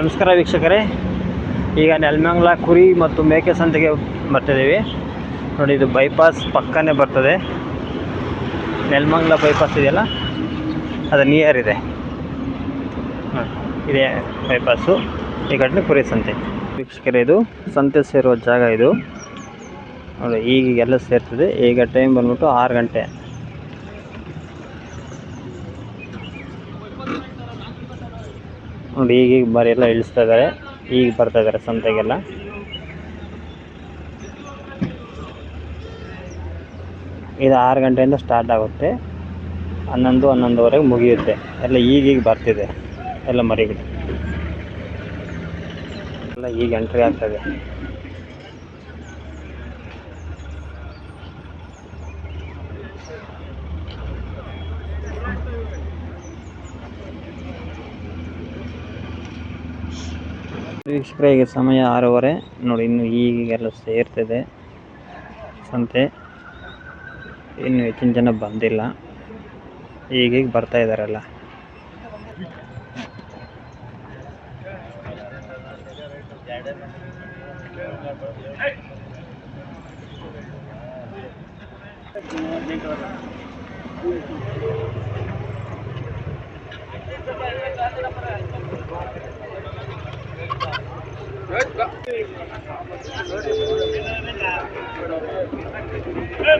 ನಮಸ್ಕಾರ ವೀಕ್ಷಕರೇ. ಈಗ ನೆಲ್ಮಂಗ್ಲ ಕುರಿ ಮತ್ತು ಮೇಕೆ ಸಂತೆಗೆ ಬರ್ತಿದ್ದೀವಿ. ನೋಡಿ, ಇದು ಬೈಪಾಸ್ ಪಕ್ಕನೇ ಬರ್ತದೆ. ನೆಲ್ಮಂಗ್ಲ ಬೈಪಾಸ್ ಇದೆಯಲ್ಲ? ಅದು ನಿಯರ್ ಇದೆ. ಹಾಂ ಇದೆ ಬೈಪಾಸು ಈ ಕಡೆ ಕುರಿ ಸಂತೆ. ವೀಕ್ಷಕರೇ, ಇದು ಸಂತೆ ಸೇರುವ ಜಾಗ ಇದು. ನೋಡಿ, ಈಗೀಗೆಲ್ಲ ಸೇರ್ತದೆ. ಈಗ ಟೈಮ್ ಬಂದ್ಬಿಟ್ಟು ಆರು ಗಂಟೆ. ನೋಡಿ ಈಗೀಗ ಬರೀ ಎಲ್ಲ ಇಳಿಸ್ತಾ ಇದ್ದಾರೆ. ಈಗ ಬರ್ತಾ ಇದ್ದಾರೆ ಸಂತೆಗೆಲ್ಲ. ಇದು ಆರು ಗಂಟೆಯಿಂದ ಸ್ಟಾರ್ಟ್ ಆಗುತ್ತೆ. ಹನ್ನೊಂದು, ಹನ್ನೊಂದುವರೆಗೆ ಮುಗಿಯುತ್ತೆ. ಎಲ್ಲ ಈಗೀಗ ಬರ್ತಿದೆ. ಎಲ್ಲ ಮರಿಗಳು ಎಲ್ಲ ಈಗ ಎಂಟ್ರಿ ಆಗ್ತದೆ ವೀಕ್ಷಕರೇ ಈಗ ಸಮಯ ಆರೂವರೆ. ನೋಡಿ, ಇನ್ನು ಈಗೆಲ್ಲ ಸೇರ್ತಿದೆ. ಸಂತೆ. ಇನ್ನು ಹೆಚ್ಚಿನ ಜನ ಬಂದಿಲ್ಲ. ಈಗೀಗ ಬರ್ತಾ ಇದ್ದಾರೆಲ್ಲ.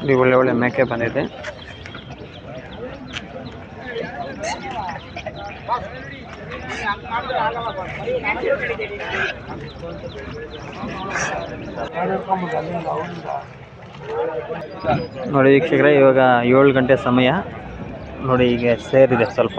ಇಲ್ಲಿ ಒಳ್ಳೆ ಒಳ್ಳೆ ಮೇಕೆ ಬಂದಿದೆ. ನೋಡಿ ವೀಕ್ಷಕರೇ, ಇವಾಗ ಏಳು ಗಂಟೆ ಸಮಯ. ನೋಡಿ ಈಗ ಸೇರಿದೆ ಸ್ವಲ್ಪ.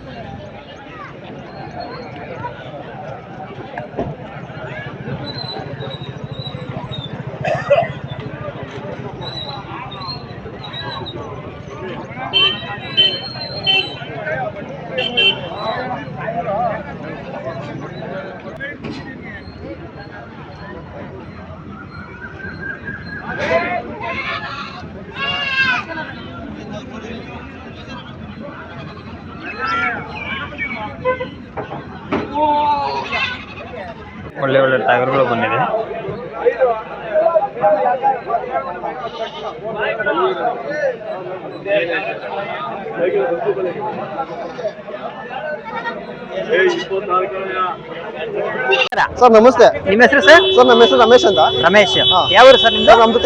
ಸರ್ ನಮಸ್ತೆ. ನಿಮ್ಮ ಹೆಸರು ಸರ್? ಸರ್ ನಮ್ಮ ಹೆಸರು ರಮೇಶ್ ಅಂತ. ರಮೇಶ್. ಯಾವ ಸರ್ ನಿಮ್ದು? ಸರ್ ನಮ್ದು ಸರ್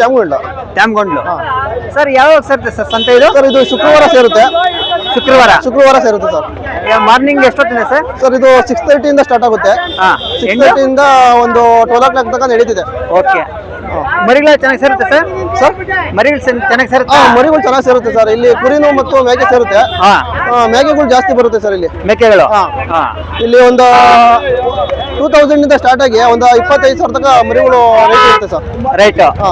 ಯಾವ ಸರ್ ಯಾವಾಗ ಸರ್ ಸ- ಸಂತೆ ಇದು? ಸರ್ ಇದು ಶುಕ್ರವಾರ ಸೇರುತ್ತೆ. ಶುಕ್ರವಾರ. ಶುಕ್ರವಾರ ಸೇರುತ್ತೆ ಸರ್. ಮಾರ್ನಿಂಗ್ ಎಷ್ಟೊತ್ತಿದೆ ಸರ್? ಸರ್ ಇದು ಸಿಕ್ಸ್ ತರ್ಟಿಯಿಂದ ಸ್ಟಾರ್ಟ್ ಆಗುತ್ತೆ. ಸಿಕ್ಸ್ ತರ್ಟಿಯಿಂದ ಒಂದು ಟ್ವೆಲ್ ಓ ಕ್ಲಾಕ್ ತನಕ ನಡೀತಿದೆ. ಓಕೆ. ಮರಿಗಳ ಚೆನ್ನಾಗಿ ಸೇರುತ್ತೆ ಸರ್? ಸರ್ ಮರಿಗಳು ಚೆನ್ನ- ಚೆನ್ನಾಗಿ ಸೇರುತ್ತೆ? ಮರಿಗಳು ಚೆನ್ನಾಗಿ ಸೇರುತ್ತೆ ಸರ್. ಇಲ್ಲಿ ಕುರಿನು ಮತ್ತು ಮೇಕೆ ಸೇರುತ್ತೆ. ಹಾ. ಆ, ಮೇಕೆಗಳು ಜಾಸ್ತಿ ಬರುತ್ತೆ ಸರ್ ಇಲ್ಲಿ. ಮೇಕೆಗಳು? ಹಾ. ಹಾ. ಇಲ್ಲಿ ಒಂದು ಟೂ ತೌಸಂಡ್ ಇಂದ ಸ್ಟಾರ್ಟ್ ಆಗಿ ಒಂದು ಇಪ್ಪತ್ತೈದು ಸಾವಿರ ತನಕ ಮರಿಗಳು ರೇಟ್ ಇರುತ್ತೆ ಸರ್. ರೈಟ್ ಹಾ.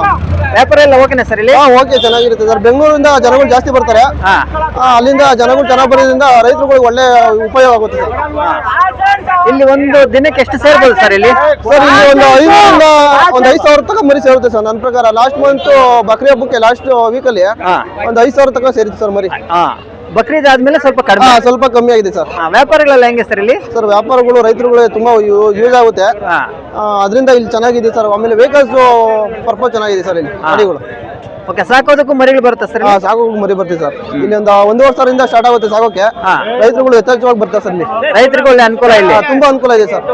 ವ್ಯಾಪಾರ ಎಲ್ಲ ಓಕೆನಾ ಸರ್ ಇಲ್ಲಿ? ಹಾ ಓಕೆ ಚೆನ್ನಾಗಿರುತ್ತೆ ಸರ್. ಬೆಂಗಳೂರಿಂದ ಜನಗಳು ಜಾಸ್ತಿ ಬರ್ತಾರೆ. ಹಾ. ಆ, ಅಲ್ಲಿಂದ ಜನಗಳು ಚೆನ್ನಾಗಿ ಬರೋದ್ರಿಂದ ರೈತರುಗಳಿಗೆ ಒಳ್ಳೆ ಉಪಯೋಗ ಆಗುತ್ತೆ ಸರ್. ಇಲ್ಲಿ ಒಂದು ದಿನಕ್ಕೆ ಎಷ್ಟು ಸೇರ್ಬೋದು ಸರ್ ಇಲ್ಲಿ? ಸರ್ ಇಲ್ಲಿ ಒಂದು ಐದರಿಂದ ಒಂದು ಐದು ಸಾವಿರ ತನಕ ಮರಿ ಸೇರುತ್ತೆ ಸರ್ ನನ್ನ ಪ್ರಕಾರ. ಲಾಸ್ಟ್ ಮಂತ್ ಬಕ್ರಿ ಹಬ್ಬಕ್ಕೆ ಲಾಸ್ಟ್ ವೀಕಲ್ಲಿ ಒಂದು ಐದು ಸಾವಿರ ತನಕ ಸೇರಿತ್ತು ಸರ್ ಮರಿ. ಹಾ. ಬಕ್ರೀದ್ ಆದ್ಮೇಲೆ ಸ್ವಲ್ಪ ಕಡಿಮೆ. ಸ್ವಲ್ಪ ಕಮ್ಮಿ ಆಗಿದೆ ಸರ್. ವ್ಯಾಪಾರಗಳೆಲ್ಲ ಹೆಂಗೆ ಸರ್ ಇಲ್ಲಿ? ಸರ್ ವ್ಯಾಪಾರಗಳು ರೈತರುಗಳು ತುಂಬಾ ಯೂಸ್ ಆಗುತ್ತೆ. ಅದರಿಂದ ಇಲ್ಲಿ ಚೆನ್ನಾಗಿದೆ ಸರ್. ಆಮೇಲೆ ವೆಹಿಕಲ್ಸ್ ಪರ್ಪಸ್ ಚೆನ್ನಾಗಿದೆ ಸರ್ ಇಲ್ಲಿ ಗಾಡಿಗಳು. ಓಕೆ ಸಾಕೋದಕ್ಕೂ ಮರಿಗಳು ಬರುತ್ತೆ ಸರ್ ಸಾಕೋದಕ್ಕೂ ಮರಿ ಬರ್ತೀವಿ ಸರ್. ಇಲ್ಲಿ ಒಂದು ಒಂದೂವರೆ ಸಾವಿರದಿಂದ ಸ್ಟಾರ್ಟ್ ಆಗುತ್ತೆ ಸಾಕೋಕೆ. ರೈತರುಗಳು ಯಥೇಚ್ಛವಾಗಿ ಬರ್ತಾರೆ ಸರ್ ಇಲ್ಲಿ. ರೈತರಿಗೆ ಒಳ್ಳೆ ಅನುಕೂಲ ಇಲ್ಲ. ತುಂಬಾ ಅನುಕೂಲ ಇದೆ ಸರ್.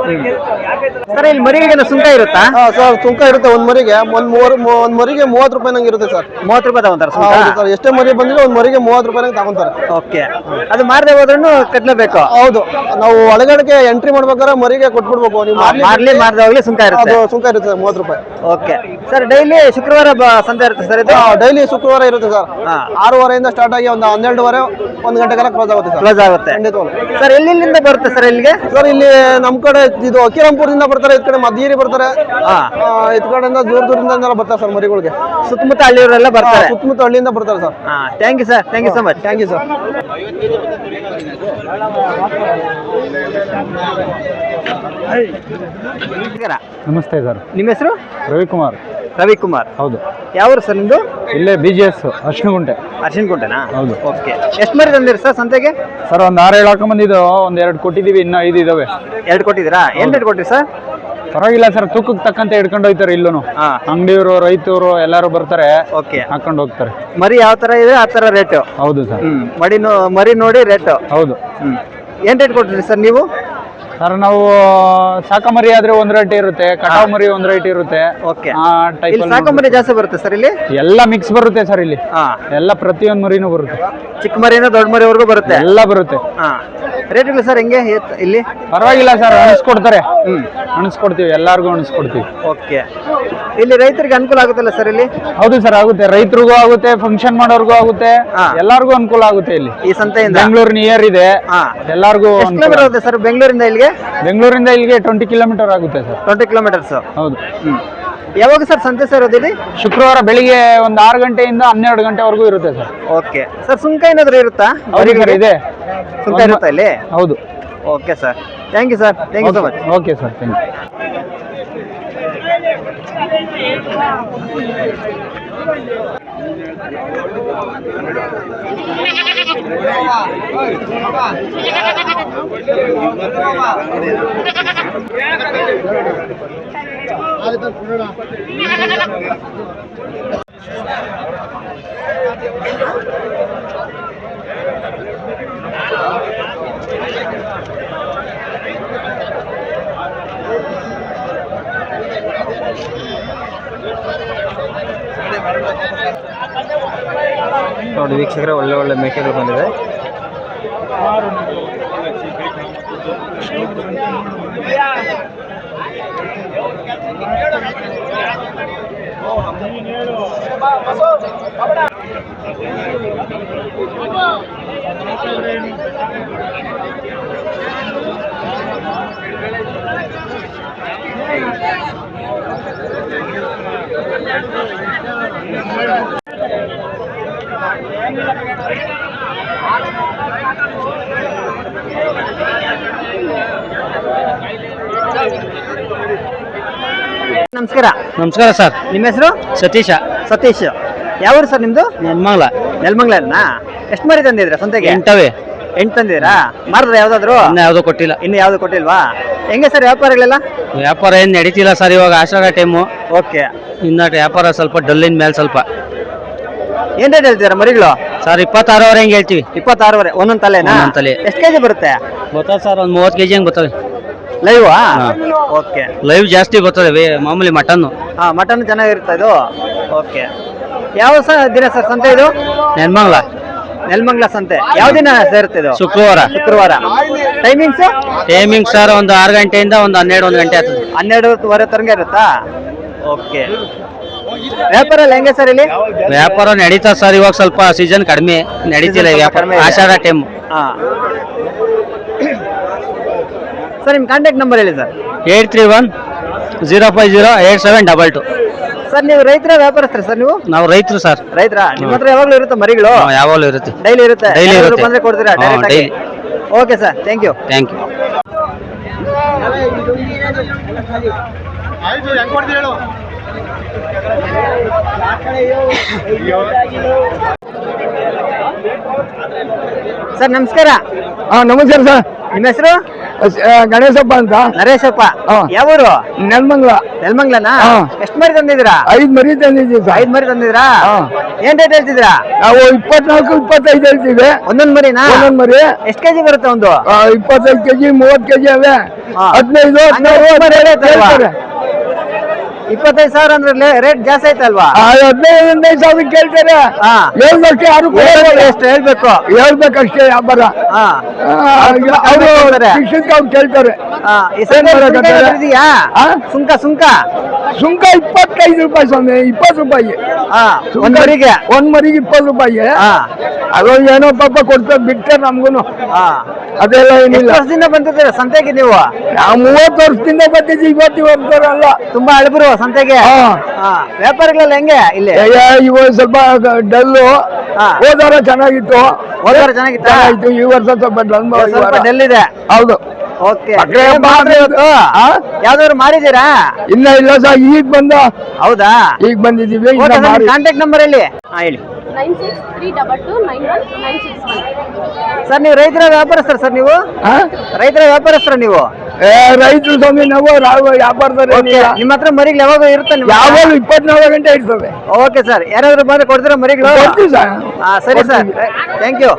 ಸರ್ ಇಲ್ಲಿ ಮರಿಗೆ ಸುಂಕ ಇರುತ್ತಾ? ಹಾ ಸರ್ ಸುಂಕ ಇರುತ್ತೆ ಒಂದ್ ಮರಿಗೆ. ಒಂದ್ ಮೂರ್ ಒಂದ್ ಮರಿಗೆ ಮೂವತ್ತು ರೂಪಾಯಿ ನಂಗೆ ಇರುತ್ತೆ ಸರ್. ಮೂವತ್ತು ರೂಪಾಯಿ ತಗೊಂತಾರೆ ಸುಂಕ ಹೌದು ಸರ್. ಎಷ್ಟೇ ಮರಿ ಬಂದ್ರೆ ಒಂದ್ ಮರಿಗೆ ಮೂವತ್ತು ರೂಪಾಯಿ ನಂಗೆ ತಗೊಂತಾರೆ. ಓಕೆ. ಅದು ಮಾರದೆ ಹೋದ್ರೂ ಕಟ್ಲೇಬೇಕು? ಹೌದು. ನಾವು ಒಳಗಡೆಗೆ ಎಂಟ್ರಿ ಮಾಡ್ಬೇಕಾದ್ರೆ ಮರಿಗೆ ಕೊಟ್ಬಿಡ್ಬೇಕು. ನೀವು ಮಾರ್ಲಿ ಮಾರ್ಲಿ ಮಾರದೆ ಹೋಗ್ಲಿ ಸುಂಕ ಇರುತ್ತೆ. ಅದು ಸುಂಕ ಇರುತ್ತೆ ಸರ್ ಮೂವತ್ತು ರೂಪಾಯಿ. ಓಕೆ. ಸರ್ ಡೈಲಿ ಶುಕ್ರವಾರ ಬ- ಸಂತೆ ಇರುತ್ತೆ ಸರ್ ಇದು? ಡೈಲಿ ಶುಕ್ರವಾರ ಇರುತ್ತೆ ಸರ್. ಹಾ. ಆರೂವರೆಯಿಂದ ಸ್ಟಾರ್ಟ್ ಆಗಿ ಒಂದು ಹನ್ನೆರಡುವರೆ ಒಂದ್ ಗಂಟೆಗೆಲ್ಲ ಕ್ಲೋಸ್ ಆಗುತ್ತೆ ಸರ್. ಕ್ಲೋಸ್ ಆಗುತ್ತೆ. ಖಂಡಿತವಾಗ್ಲು. ಸರ್ ಎಲ್ಲಿಂದ ಬರುತ್ತೆ ಸರ್ ಇಲ್ಲಿಗೆ? ಸರ್ ಇಲ್ಲಿ ನಮ್ ಕಡೆ ಇದು ಅಕ್ಕಿರಾಂಪುರದಿಂದ ಬರ್ತಾರೆ ಈ ಕಡೆ ಮದ್ಗೇರಿ ಬರ್ತಾರೆ. ಹಾ. ಆ, ಇದ್ ಕಡೆಯಿಂದ ದೂರ ದೂರದಿಂದ ಬರ್ತಾರೆ ಸರ್ ಮರಿಗಳಿಗೆ. ಸುತ್ತಮುತ್ತ ಹಳ್ಳಿಯವರೆಲ್ಲ ಬರ್ತಾರೆ. ಸುತ್ತಮುತ್ತ ಹಳ್ಳಿಯಿಂದ ಬರ್ತಾರೆ ಸರ್. ಹಾ thank you sir thank you so much thank you sir ನಮಸ್ತೆ ಸರ್ ನಿಮ್ಮ ಹೆಸರು? ರವಿಕುಮಾರ್. ರವಿಕುಮಾರ್. ಹೌದು. ಯಾವ ಸರ್ ನಿಮ್ದು? ಇಲ್ಲೇ ಬಿ ಜಿ ಎಸ್ ಅರ್ಶಿನಗುಂಟೆ. ಅರ್ಶಿನ್ಗುಂಟೆನಾ? ಹೌದು. ಓಕೆ. ಎಷ್ಟು ಮರಿ ತಂದಿರಿ ಸರ್ ಸಂತೆಗೆ? ಸರ್ ಒಂದು ಆರು ಏಳು ಹಾಕೊಂಬಂದಿದ್ದು ಒಂದು ಎರಡು ಕೊಟ್ಟಿದ್ದೀವಿ ಇನ್ನೂ ಐದು ಇದಾವೆ. ಎರಡು ಕೊಟ್ಟಿದ್ದೀರಾ? ಏನು ರೇಟ್ ಕೊಟ್ಟಿರಿ ಸರ್? ಪರವಾಗಿಲ್ಲ ಸರ್ ತೂಕಕ್ಕೆ ತಕ್ಕಂತೆ ಹಿಡ್ಕೊಂಡು ಹೋಗ್ತಾರೆ ಇಲ್ಲೂ ಅಂಗಡಿಯವರು ರೈತರು ಎಲ್ಲರೂ ಬರ್ತಾರೆ. ಓಕೆ. ಹಾಕೊಂಡು ಹೋಗ್ತಾರೆ. ಮರಿ ಯಾವ ಥರ ಇದೆ ಆ ಥರ ರೇಟು. ಹೌದು ಸರ್. ಮಡಿ ಮರಿ ನೋ ಮರಿ ನೋಡಿ ರೇಟು. ಹೌದು. ಹ್ಞೂ ಏನು ರೇಟ್ ಕೊಟ್ಟಿರಿ ಸರ್ ನೀವು? ಸರ್ ನಾವು ಸಾಕ ಮರಿ ಆದ್ರೆ ಒಂದ್ ರೇಟ್ ಇರುತ್ತೆ ಕಟಾವ್ ಮರಿ ಒಂದ್ ರೇಟ್ ಇರುತ್ತೆ. ಓಕೆ. ಆ ಟೈಪ್ ಜಾಸ್ತಿ ಬರುತ್ತೆ ಸರ್ ಇಲ್ಲಿ? ಎಲ್ಲ ಮಿಕ್ಸ್ ಬರುತ್ತೆ ಸರ್ ಇಲ್ಲಿ. ಹಾ. ಎಲ್ಲ ಪ್ರತಿಯೊಂದ್ ಮರಿನೂ ಬರುತ್ತೆ. ಚಿಕ್ಕ ಮರಿಯಿಂದ ದೊಡ್ಡ ಮರಿವರೆಗೂ ಬರುತ್ತೆ? ಎಲ್ಲ ಬರುತ್ತೆ. ಹಾಂ. ರೇಟ್ಗಳು ಸರ್ ಹೆಂಗೆ? ಎತ್- ಇಲ್ಲಿ? ಪರವಾಗಿಲ್ಲ ಸರ್ ಅಣಿಸ್ಕೊಡ್ತಾರೆ ಹ್ಮ್ ಅಣಿಸ್ಕೊಡ್ತೀವಿ ಎಲ್ಲಾರ್ಗು ಅಣಿಸ್ಕೊಡ್ತೀವಿ ಓಕೆ. ಇಲ್ಲಿ ರೈತರಿಗೆ ಅನುಕೂಲ ಆಗುತ್ತಲ್ಲ ಸರ್ ಇಲ್ಲಿ? ಹೌದು ಸರ್ ಆಗುತ್ತೆ. ರೈತರಿಗೂ ಆಗುತ್ತೆ ಫಂಕ್ಷನ್ ಮಾಡೋರ್ಗೂ ಆಗುತ್ತೆ. ಹಾ. ಎಲ್ಲಾರ್ಗೂ ಅನುಕೂಲ ಆಗುತ್ತೆ ಇಲ್ಲಿ. ಈ ಸಂತೆಯಿಂದ? ಬೆಂಗಳೂರು ನಿಯರ್ ಇದೆ. ಹಾ. ಎಲ್ಲಾರ್ಗೂ ಎಷ್ಟು ಕಿಲೋಮೀಟರ್ ಆಗುತ್ತೆ. ಸರ್ ಬೆಂಗಳೂರಿಂದ ಇಲ್ಲಿಗೆ? ಬೆಂಗಳೂರಿಂದ ಇಲ್ಲಿಗೆ ಟ್ವೆಂಟಿ ಕಿಲೋಮೀಟರ್ ಆಗುತ್ತೆ ಸರ್ ಟ್ವೆಂಟಿ ಕಿಲೋಮೀಟರ್ಸ್ ಹೌದು. ಯಾವಾಗ ಸರ್ ಸಂತೆ ಸರ್ ಇರೋದಿಲ್ಲಿ ಶುಕ್ರವಾರ ಬೆಳಿಗ್ಗೆ ಒಂದು ಆರು ಗಂಟೆಯಿಂದ ಹನ್ನೆರಡು ಗಂಟೆವರೆಗೂ ಇರುತ್ತೆ ಸರ್ ಓಕೆ. ಸರ್ ಸುಂಕ ಏನಾದರೂ ಇರುತ್ತಾ? ಹೌದು ಸರ್ ಇದೆ. ಸುಂಕ ಇರುತ್ತಾ ಇಲ್ಲಿ? ಹೌದು. Okay sir thank you sir thank you so much okay sir thank you ನೋಡಿ ವೀಕ್ಷಕರೇ ಒಳ್ಳೆ ಒಳ್ಳೆ ಮೇಕೆಗಳು ಬಂದಿದೆ. ನಮಸ್ಕಾರ. ನಮಸ್ಕಾರ ಸರ್. ನಿಮ್ಮ ಹೆಸರು? ಸತೀಶ. ಸತೀಶ್. ಯಾವೂರು ಸರ್ ನಿಮ್ದು? ನೆಲ್ಮಂಗ್ಲ. ನೆಲ್ಮಂಗ್ಲನಾ? ಎಷ್ಟು ಮರಿ ತಂದಿದ್ರ ಸಂತೆಗೆ? ಎಂಟವೇ. ಎಂಟು ತಂದಿದ್ರಾ ಮಾಡಿದ್ರೆ ಯಾವ್ದಾದ್ರು? ಇನ್ನು ಯಾವುದೂ ಕೊಟ್ಟಿಲ್ಲ. ಇನ್ನು ಯಾವ್ದು ಕೊಟ್ಟಿಲ್ವಾ? ಹೆಂಗೆ ಸರ್ ವ್ಯಾಪಾರಗಳೆಲ್ಲ? ವ್ಯಾಪಾರ ಏನು ನಡೀತಿಲ್ಲ ಸರ್ ಇವಾಗ ಆಷಾಢ ಟೈಮು. ಓಕೆ. ಇನ್ನ ವ್ಯಾಪಾರ ಸ್ವಲ್ಪ ಡಲ್ಲಿನ ಮೇಲೆ ಸ್ವಲ್ಪ. ಏನ್ ರೇಟ್ ಹೇಳ್ತೀರಾ ಮರಿಗಳು? ಸರ್ ಇಪ್ಪತ್ತಾರವರೆ ಹೆಂಗೆ ಹೇಳ್ತೀವಿ. ಇಪ್ಪತ್ತಾರೂವರೆ ಒಂದೊಂದು ತಲೆನಾ? ಒಂದೊಂದ್ ತಲೆ. ಎಷ್ಟು ಕೆಜಿ ಬರುತ್ತೆ? ಬರ್ತದೆ ಸರ್ ಒಂದು ಮೂವತ್ತು ಕೆ ಜಿ ಹಂಗೆ ಬರ್ತವೆ ಲೈವ್ ಓಕೆ. ಲೈವ್ ಜಾಸ್ತಿ ಬರ್ತದೆ ವೇ- ಮಾಮೂಲಿ ಮಟನ್ನು. ಹಾ ಮಟನ್ ಚೆನ್ನಾಗಿರುತ್ತೆ ಇದು? ಓಕೆ. ಯಾವ ಸ ದಿನ ಸರ್ ಸಂತೆ ಇದು? ನೆನ್ಮಂಗ್ಲ ನೆಲಮಂಗ್ಲ ಸಂತೆ. ಯಾವ ದಿನ ಸೇರುತ್ತೆ ಇದು? ಶುಕ್ರವಾರ. ಶುಕ್ರವಾರ. ಟೈಮಿಂಗ್ಸ್ ಟೈಮಿಂಗ್ ಸರ್ ಒಂದು ಆರು ಗಂಟೆಯಿಂದ ಒಂದು ಹನ್ನೆರಡು ಒಂದು ಗಂಟೆ ಆಗ್ತದೆ. ಹನ್ನೆರಡುವರೆ ತರಂಗ ಇರುತ್ತಾ? ಓಕೆ ವ್ಯಾಪಾರ ಎಲ್ಲ ಹೆಂಗೆ ಸರ್ ಇಲ್ಲಿ? ವ್ಯಾಪಾರ ನಡೀತಾ ಸರ್ ಇವಾಗ ಸ್ವಲ್ಪ ಸೀಸನ್ ಕಡಿಮೆ. ನಡೀತಿಲ್ಲ ಈ ವ್ಯಾಪಾರ. ಆಷಾಢ ಟೈಮ್ ಹಾ. ಸರ್ ನಿಮ್ಮ ಕಾಂಟ್ಯಾಕ್ಟ್ ನಂಬರ್ ಹೇಳಿ sir. Eight three one zero five zero eight seven double two. Sir ನೀವು ರೈತರ ವ್ಯಾಪಾರಸ್ಥರ ಸರ್ ನೀವು? ನಾವು ರೈತರು ಸರ್. ರೈತರ? ನಿಮ್ಮ ಹತ್ರ ಯಾವಾಗಲೂ ಇರುತ್ತೆ ಮರಿಗಳು? ಯಾವಾಗಲೂ ಇರುತ್ತೆ. ಡೈಲಿ ಇರುತ್ತೆ. ಡೈಲಿ ಇರುತ್ತೆ. ಬಂದ್ರೆ ಕೊಡ್ತೀರಾ? daily. Okay sir thank you thank you sir ನಮಸ್ಕಾರ. ಹಾ ನಮಸ್ಕಾರ ಸರ್. ನಿಮ್ಮ ಹೆಸರು? ಗಣೇಶಪ್ಪ ಅಂತ. ನರೇಶಪ್ಪ. ಹಾ. ಯಾವೂರು? ನೆಲ್ಮಂಗ್ಲ. ನೆಲ್ಮಂಗ್ಲನಾ? ಹಾ. ಎಷ್ಟ್ ಮರಿ ತಂದಿದ್ದೀರಾ? ಐದ್ ಮರಿ ತಂದಿದ್ದೀವಿ ಸರ್. ಐದ್ ಮರಿ ತಂದಿದ್ದೀರಾ? ಹಾ. ಏನ್ ರೇಟ್ ಹೇಳ್ತಿದ್ದೀರಾ? ನಾವು ಇಪ್ಪತ್ನಾಲ್ಕು ಇಪ್ಪತ್ತೈದು ಹೇಳ್ತೀವಿ. ಒಂದೊಂದ್ ಮರಿನಾ? ಒಂದೊಂದ್ ಮರಿ. ಎಷ್ಟ್ ಕೆಜಿ ಬರುತ್ತೆ ಒಂದು? ಆ, ಇಪ್ಪತ್ತೈದು ಕೆಜಿ ಮೂವತ್ ಕೆಜಿ ಅವೆ. ಹಾ. ಹದಿನೈದು ಹದಿನಾರು ಹಂಗಾರೆ ತುಂಬಾ ಹೇಳ್ತಾರೆ. ಇಪ್ಪತ್ತೈದು ಸಾವಿರ ಅಂದ್ರೆ ರೇಟ್ ಜಾಸ್ತಿ ಆಯ್ತಲ್ವಾ? ಹದಿನೈದು ಹದಿನೈದು ಸಾವಿರ ಕೇಳ್ತಾರೆ? ಹೇಳ್ಬೇಕು ಯಾರು ಎಷ್ಟು ಹೇಳ್ಬೇಕು ಹೇಳ್ಬೇಕಷ್ಟೇ ವ್ಯಾಪಾರ. ಅವರು. ಶಿಕ್ಷಕ ಅವ್ರು ಕೇಳ್ತಾರೆ. ಇದೆಯಾ ಸುಂಕ ಸುಂಕ ಸುಂಕ ಇಪ್ಪತ್ತೈದು ರೂಪಾಯಿ ಸ್ವಾಮಿ ಇಪ್ಪತ್ತು ರೂಪಾಯಿ. ಒಂದ್ ಮರಿಗೆ? ಒಂದ್ ಮರಿಗೆ ಇಪ್ಪತ್ತು ರೂಪಾಯಿ. ಅದು ಏನೋ ಪಾಪ ಕೊಡ್ತಾ ಬಿಟ್ಟರೆ ನಮ್ಗೂನು. ಹಾ. ಅದೆಲ್ಲ ಏನಿಲ್ಲ. ವರ್ಷದಿಂದ ಬಂದಿದ್ದೀರಾ ಸಂತೆಗೆ ನೀವು? ನಾವು ಮೂವತ್ತು ವರ್ಷದಿಂದ ಬಂದಿದ್ದೀವಿ ಇವತ್ತು ಇವತ್ತಲ್ಲ ತುಂಬಾ ಅಳಬರು ಸಂತೆಗೆ? ಹಾ. ಹಾ. ವ್ಯಾಪಾರಿಗಳೆಲ್ಲ ಹೆಂಗೆ ಇಲ್ಲಿ? ಇವಾಗ ಸ್ವಲ್ಪ ಡಲ್ಲು. ಹಾ. ಹೋದಾರ ಚೆನ್ನಾಗಿತ್ತು. ಹೋದಾರ ಚೆನ್ನಾಗಿತ್ತಾ? ಚೆನ್ನಾಗಿತ್ತು. ಈ ವರ್ಷ ಸ್ವಲ್ಪ ಡಲ್ ಸ್ವಲ್ಪ ಡೆಲ್ ಇದೆ ಹೌದು. ಓಕೆ? ಯಾವ್ದಾದ್ರು ಮಾಡಿದೀರಾ ಇಲ್ಲ ಇಲ್ಲ ಸರ್ ಈಗ ಬಂದ. ಹೌದಾ? ಈಗ ಬಂದಿದ್ದೀವಿ ಇನ್ನ ಕಾಂಟ್ಯಾಕ್ಟ್ ನಂಬರ್ ಹೇಳಿ. ಹಾ ಹೇಳಿ. Nine six three double two nine one nine six one. Sir ನೀವು ರೈತರ ವ್ಯಾಪಾರಸ್ಥರ ಸರ್ ನೀವು? ಆ? ರೈತರ ವ್ಯಾಪಾರಸ್ಥರ ನೀವು? ಏ ರೈತರು ಸ್ವಾಮಿ ನಾವು ರಾವ್ ವ್ಯಾಪಾರದಲ್ಲಿ ನಿಮ್ಮ ಹತ್ರ ಮರಿಗಳು ಯಾವಾಗ ಇರುತ್ತೆ ನಿಮ್ಮ ಯಾವಾಗ ಇಪ್ಪತ್ನಾಲ್ಕು ಗಂಟೆ ಇರ್ತವೆ. ಓಕೆ ಸರ್ ಯಾರಾದ್ರೂ ಬಂದ್ರೆ ಕೊಡ್ತೀರಾ ಮರಿಗಳು? ಕೊಡ್ತೀವಿ ಸರ್. ಹಾ ಸರಿ ಸರ್. ಥ್ಯಾಂಕ್ ಯು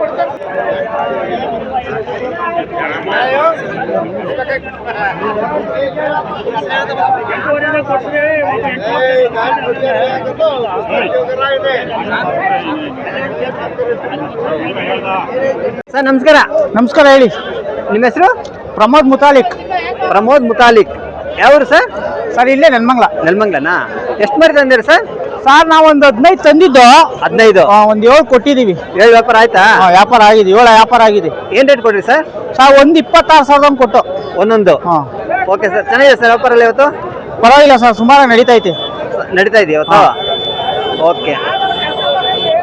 ಸರ್ ನಮಸ್ಕಾರ. ನಮಸ್ಕಾರ ಹೇಳಿ. ನಿಮ್ಮ ಹೆಸರು? ಪ್ರಮೋದ್ ಮುತಾಲಿಕ್. ಪ್ರಮೋದ್ ಮುತಾಲಿಕ್. ಯಾವ್ರು ಸರ್? ಸರ್ ಇಲ್ಲೇ ನೆಲ್ಮಂಗ್ಲ. ನೆಲಮಂಗ್ಲನಾ? ಎಷ್ಟು ಮರಿ ತಂದಿರಿ ಸರ್? ಸರ್ ನಾವು ಒಂದು ಹದಿನೈದು ತಂದಿದ್ದು. ಹದಿನೈದು? ಒಂದ್ ಏಳು ಕೊಟ್ಟಿದೀವಿ. ಏಳು ವ್ಯಾಪಾರ ಆಯ್ತಾ? ವ್ಯಾಪಾರ ಆಗಿದೆ ಏಳು ವ್ಯಾಪಾರ ಆಗಿದೆ. ಏನ್ ರೇಟ್ ಕೊಡ್ರಿ ಸರ್? ಸರ್ ಒಂದ್ ಇಪ್ಪತ್ತಾರು ಸಾವಿರದ ಕೊಟ್ಟು. ಒಂದೊಂದು? ಹಾ. ಓಕೆ ಸರ್ ಚೆನ್ನಾಗಿದೆ ಸರ್ ವ್ಯಾಪಾರ ಎಲ್ಲ ಇವತ್ತು? ಪರವಾಗಿಲ್ಲ ಸರ್ ಸುಮಾರು ನಡೀತೈತೆ ಸ- ನಡೀತಾ ಇದೆ ಇವತ್ತು? ಓಕೆ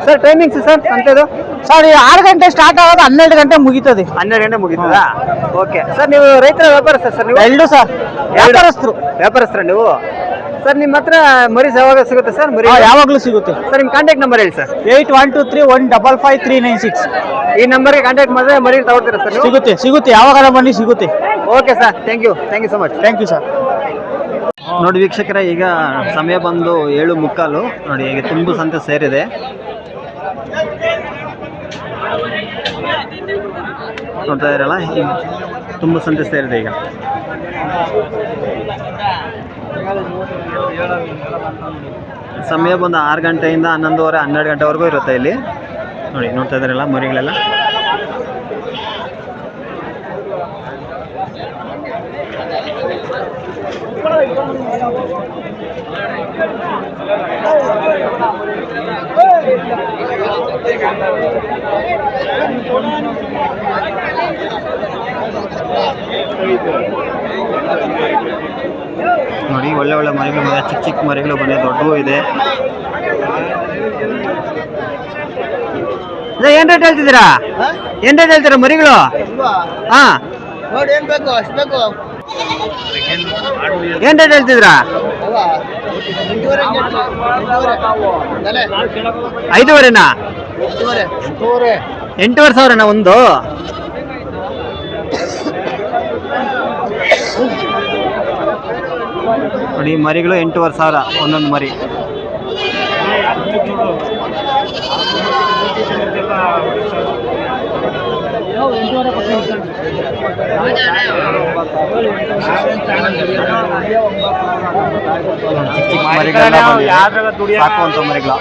ಸರ್ ಟೈಮಿಂಗ್ಸ್ ಸರ್ ಸಂತೆದು ಸರ್ ಈ ಆರು ಗಂಟೆ ಸ್ಟಾರ್ಟ್ ಆಗೋದು ಹನ್ನೆರಡು ಗಂಟೆ ಮುಗೀತದೆ. ಹನ್ನೆರಡು ಗಂಟೆ ಮುಗೀತದಾ? ಓಕೆ ಸರ್ ನೀವು ರೈತರ ವ್ಯಾಪಾರ ಸರ್ ನೀವು? ಎರಡು ಸರ್ ವ್ಯಾಪಾರಸ್ಥರು. ವ್ಯಾಪಾರಸ್ಥರ ನೀವು? ಸರ್ ನಿಮ್ಮ ಹತ್ರ ಮರೀಸ್ ಯಾವಾಗ ಸಿಗುತ್ತೆ ಸರ್? ಮರಿ ಯಾವಾಗಲೂ ಸಿಗುತ್ತೆ. ಸರ್ ನಿಮ್ಮ ಕಾಂಟ್ಯಾಕ್ಟ್ ನಂಬರ್ ಹೇಳಿ sir. Eight one two three one double five three nine six. ಈ ನಂಬರ್ಗೆ ಕಾಂಟ್ಯಾಕ್ಟ್ ಮಾಡಿದ್ರೆ ಮರಿ ತಗೊಳ್ತೀರಾ ಸರ್ ಸಿಗುತ್ತೆ ಸಿಗುತ್ತೆ. ಯಾವಾಗ ಬನ್ನಿ ಸಿಗುತ್ತೆ. Okay sir thank you thank you so much thank you sir ನೋಡಿ ವೀಕ್ಷಕರ ಈಗ ಸಮಯ ಬಂದು ಏಳು ಮುಕ್ಕಾಲು. ನೋಡಿ ಈಗ ತುಂಬು ಸಂತೆ ಸೇರಿದೆ. ನೋಡ್ತಾ ಇದ್ದೀರಲ್ಲ ಈಗ ತುಂಬು ಇರತ್ತೆ ಈಗ. ಸಮಯ ಬಂದು ಆರು ಗಂಟೆಯಿಂದ ಹನ್ನೊಂದುವರೆ, ಹನ್ನೆರಡು ಗಂಟೆವರೆಗೂ ಇರುತ್ತೆ ಇಲ್ಲಿ. ನೋಡಿ, ನೋಡ್ತಾ ಇದ್ದಾರಲ್ಲ ಮರಿಗಳೆಲ್ಲ? ನೋಡಿ ಒಳ್ಳೆ ಒಳ್ಳೆ ಮರಿಗಳು ಬಂದಿದೆ. ಚಿಕ್ಕ ಚಿಕ್ಕ ಮರಿಗಳು ಬಂದಿದೆ. ದೊಡ್ಡವು ಇದೆ. ಏನ್ ರೇಟ್ ಹೇಳ್ತಿದ್ದೀರಾ? ಏನ್ ರೇಟ್ ಹೇಳ್ತೀರಾ ಮರಿಗಳು? ಹಾ. ನೋಡಿ ಏನ್ ಬೇಕು? ಅಷ್ಟು ಬೇಕು. ಏನ್ ರೇಟ್ ಹೇಳ್ತಿದ್ರಾ ಐದೂವರೆನಾ? ಎಂಟೂವರೆ ಸಾವಿರನಾ ಒಂದು? ನೋಡಿ ಮರಿಗಳು ಎಂಟೂವರೆ ಸಾವಿರ ಒಂದೊಂದು ಮರಿ. ಚಿಕ್ಕ ಚಿಕ್ಕ ಮರಿಗಳು.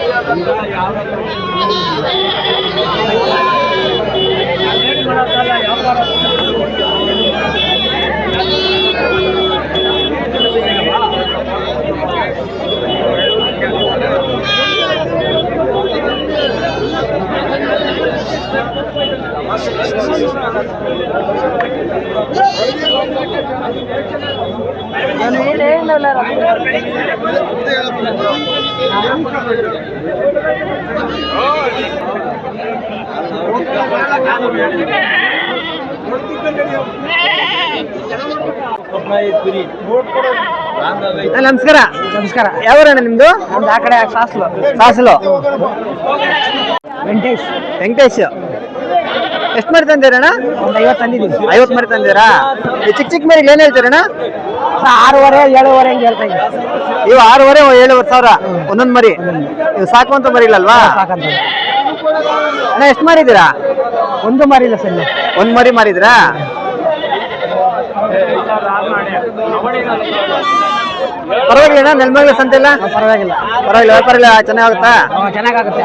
ನಮಸ್ಕಾರ ನಮಸ್ಕಾರ ಯಾವೂರಣ್ಣ ನಿಮ್ದು ನಮ್ದು ಆ ಕಡೆ ಸಾಸ್ಲು ಸಾಸಲು ವೆಂಕಟೇಶ್. ವೆಂಕಟೇಶ್. ಎಷ್ಟು ಮರಿ ತಂದಿರಣ್ಣ? ಒಂದು ಐವತ್ತು ತಂದಿದ್ದೀವಿ ಐವತ್ತು ಮರಿ ತಂದಿರಾ? ಈ ಚಿಕ್ಕ ಚಿಕ್ಕ ಮರಿಗೆ ಏನು ಹೇಳ್ತೀರಣ್ಣ? ಆರೂವರೆ ಏಳುವರೆ ಹಂಗೆ ಹೇಳ್ತಾ ಇದ್ದೀವಿ ಇವು ಆರೂವರೆ ಏಳುವರೆ ಸಾವಿರ. ಒಂದೊಂದು ಮರಿ. ಇವು ಸಾಕುವಂತ ಮರಿಗಳಲ್ವಾ? ಸಾಕಂತ ಅಣ್ಣ ಎಷ್ಟು ಮಾರಿದ್ದೀರಾ ಒಂದು ಮಾರಿಲ್ಲ ಸರ್ ಒಂದು ಮರಿ ಮಾರಿದ್ರಾ? ಪರವಾಗಿಲ್ಲ ನೆಲ್ಮಂಗ್ಲ ಸಂತೆ ಇಲ್ಲ? ಪರವಾಗಿಲ್ಲ. ಪರವಾಗಿಲ್ಲ ವ್ಯಾಪಾರ ಇಲ್ಲ ಚೆನ್ನಾಗುತ್ತಾ ಚೆನ್ನಾಗಾಗುತ್ತೆ.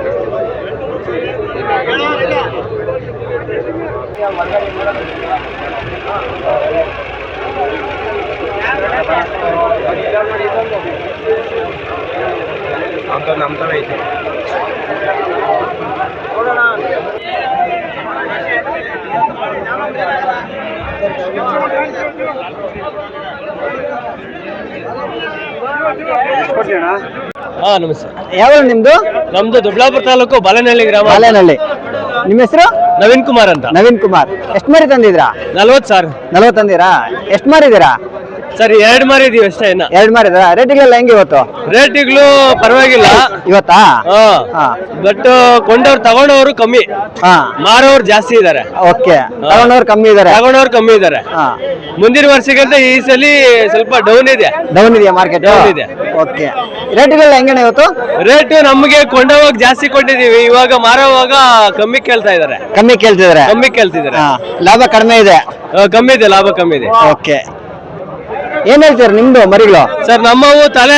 ಅಂತ ನಮ್ಮ ಥರ ಐತೆ. ಕೊಡ್ತೀಯಣ್ಣ? ಹಾ ನಮಸ್ತೆ. ಯಾವ ನಿಮ್ದು? ನಮ್ದು ದೊಡ್ಡಾಪುರ ತಾಲೂಕು ಬಾಲನಹಳ್ಳಿ ಗ್ರಾಮ. ಬಾಲನಹಳ್ಳಿ ನಿಮ್ಮ ಹೆಸರು? ನವೀನ್ ಕುಮಾರ್ ಅಂತ. ನವೀನ್ ಕುಮಾರ್. ಎಷ್ಟು ಮರಿ ತಂದಿದ್ರಾ ನಲ್ವತ್ತು ಸರ್ ನಲ್ವತ್ತು ತಂದಿರಾ ಎಷ್ಟು ಮಾರಿದ್ದೀರಾ? ಸರ್ ಎರಡು ಮಾರಿದೀವಿ ಅಷ್ಟೇ ಇನ್ನ. ಎರಡು ರೇಟ್ ಇಲ್ಲ ಹೆಂಗೆ ಇವತ್ತು? ರೇಟಿಗ್ಲು ಪರವಾಗಿಲ್ಲ. ಇವತ್ತಾ? ಬಟ್ ಕೊಂಡವ್ರು ತಗೊಂಡವರು ಕಮ್ಮಿ. ಹಾ. ಮಾರೋರು ಜಾಸ್ತಿ ಇದಾರೆ. ಓಕೆ. ತಗೊಂಡವ್ರು ಕಮ್ಮಿ ಇದಾರೆ. ತಗೊಂಡವ್ರು ಕಮ್ಮಿ ಇದಾರೆ. ಹಾ. ಮುಂದಿನ ವರ್ಷಕ್ಕಿಂತ ಈ ಸಲ ಸ್ವಲ್ಪ ಡೌನ್ ಇದೆ. ಡೌನ್ ಇದೆಯಾ ಮಾರ್ಕೆಟ್ ಡೌನ್ ಇದೆ. ಓಕೆ. ರೇಟ್ಗಳೆಲ್ಲ ಹೆಂಗಣ ಇವತ್ತು? ರೇಟ್ ನಮಗೆ ಕೊಂಡೋವಾಗ ಜಾಸ್ತಿ ಕೊಟ್ಟಿದೀವಿ ಇವಾಗ ಮಾರೋವಾಗ ಕಮ್ಮಿ ಕೇಳ್ತಾ ಇದಾರೆ. ಕಮ್ಮಿ ಕೇಳ್ತಿದಾರೆ. ಕಮ್ಮಿ ಕೇಳ್ತಿದಾರೆ. ಲಾಭ ಕಡಿಮೆ ಇದೆ. ಆ, ಕಮ್ಮಿ ಇದೆ ಲಾಭ ಕಮ್ಮಿ ಇದೆ. ಓಕೆ. ಏನ್ ಹೇಳ್ತೀರ ನಿಮ್ದು ಮರಿಗಳು? ಸರ್ ನಮ್ಮವು ತಲೆ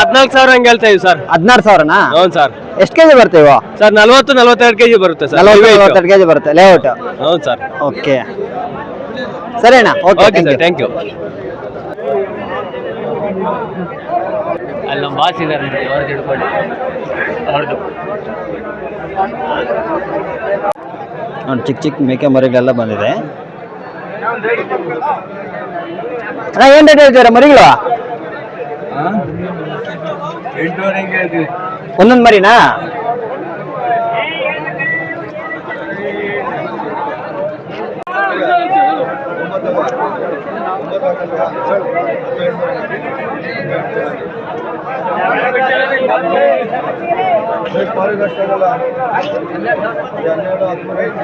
ಹದಿನಾಲ್ಕು ಸಾವಿರ ಹಂಗೆ ಹೇಳ್ತಾ ಇದ್ವಿ ಸರ್. ಹದಿನಾರು ಸಾವಿರನಾ? ಹೌದು ಸರ್. ಎಷ್ಟು ಕೆಜಿ ಬರ್ತೀವಿ ಸರ್ ನಲ್ವತ್ತು ನಲ್ವತ್ತೆರಡು ಕೆಜಿ ಬರುತ್ತೆ ಸರ್. ನಲವತ್ತು ನಲವತ್ತೆರಡು ಕೆಜಿ ಬರುತ್ತೆ ಲೇಔಟ್ ಹೌದು ಸರ್. ಓಕೆ ಸರಿ ಅಣ್ಣ okay okay sir thank you ಅಲ್ಲಿ ನಮ್ಮ ಬಾಸ್ ಇದ್ದಾರೆ ನೋಡಿ ಅವ್ರದ್ದು ಹಿಡ್ಕೊಳ್ಳಿ ಅವ್ರದ್ದು ನೋಡಿ ಚಿಕ್ಕ ಚಿಕ್ಕ ಮೇಕೆ ಮರಿಗಳೆಲ್ಲ ಬಂದಿದೆ. ಅಣ್ಣ ಏನ್ ರೇಟ್ ಹೇಳ್ತೀರಾ ಮರಿಗಳು ಒಂದೊಂದು ಮರಿನಾ ಆಗಲ್ಲ ಹನ್ನೆರಡು ಹದಿಮೂರೈದು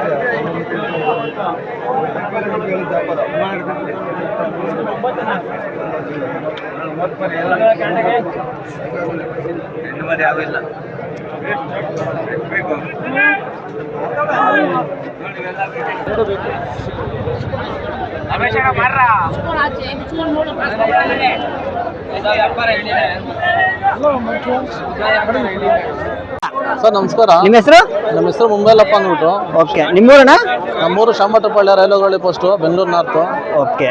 ಸರ್ ನಮಸ್ಕಾರ. ನಿಮ್ಮ ಹೆಸರು? ನಮ್ಮ ಹೆಸರು ಮುಂಬೈಲಪ್ಪ ಅಂದ್ಬಿಟ್ಟು. ಓಕೆ. ನಿಮ್ಮೂರಣ ನಮ್ಮೂರು Shamatapalya railway post Bengaluru north okay.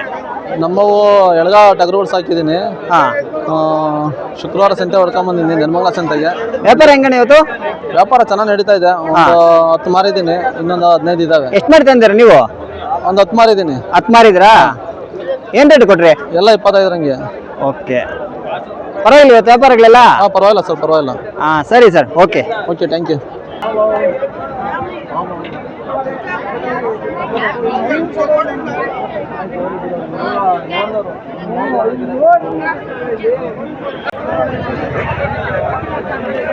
ನಮ್ಮವು ಎಳಗಾವ್ ಟಗರುಗಳು ಸಾಕಿದ್ದೀನಿ. ಹಾಂ. ಆ, ಶುಕ್ರವಾರ ಸಂತೆ ಹೊಡ್ಕೊಂಬಂದಿದ್ದೀನಿ ನೆನ್ಮಂಗ್ಲ ಸಂತೆಗೆ. ವ್ಯಾಪಾರ ಹೆಂಗಣ ಇವತ್ತು? ವ್ಯಾಪಾರ ಚೆನ್ನಾಗಿ ನಡೀತಾ ಇದೆ. ಒಂದು ಹತ್ತು ಮಾರಿದ್ದೀನಿ ಇನ್ನೊಂದು ಹದಿನೈದು ಇದಾವೆ. ಎಷ್ಟು ಮರಿ ತಂದಿರ ನೀವು? ಒಂದು ಹತ್ತು ಮಾರಿದ್ದೀನಿ ಹತ್ತು ಮಾರಿದ್ರಾ? ಏನು ರೇಟ್ ಕೊಟ್ರಿ? ಎಲ್ಲ ಇಪ್ಪತ್ತೈದರಂಗೆ. ಓಕೆ. ಪರವಾಗಿಲ್ಲ ಇವತ್ತು ವ್ಯಾಪಾರಗಳೆಲ್ಲ? ಹಾಂ ಪರವಾಗಿಲ್ಲ ಸರ್ ಪರವಾಗಿಲ್ಲ. ಹಾ ಸರಿ sir okay. Okay thank you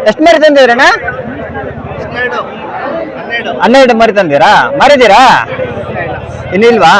ಎಷ್ಟು ಮರಿ ತಂದಿದ್ರಣ್ಣ ಹನ್ನೆರಡು. ಮರಿ ತಂದಿರಾ? ಇನ್ನು ಇನ್ನಿಲ್ವಾ?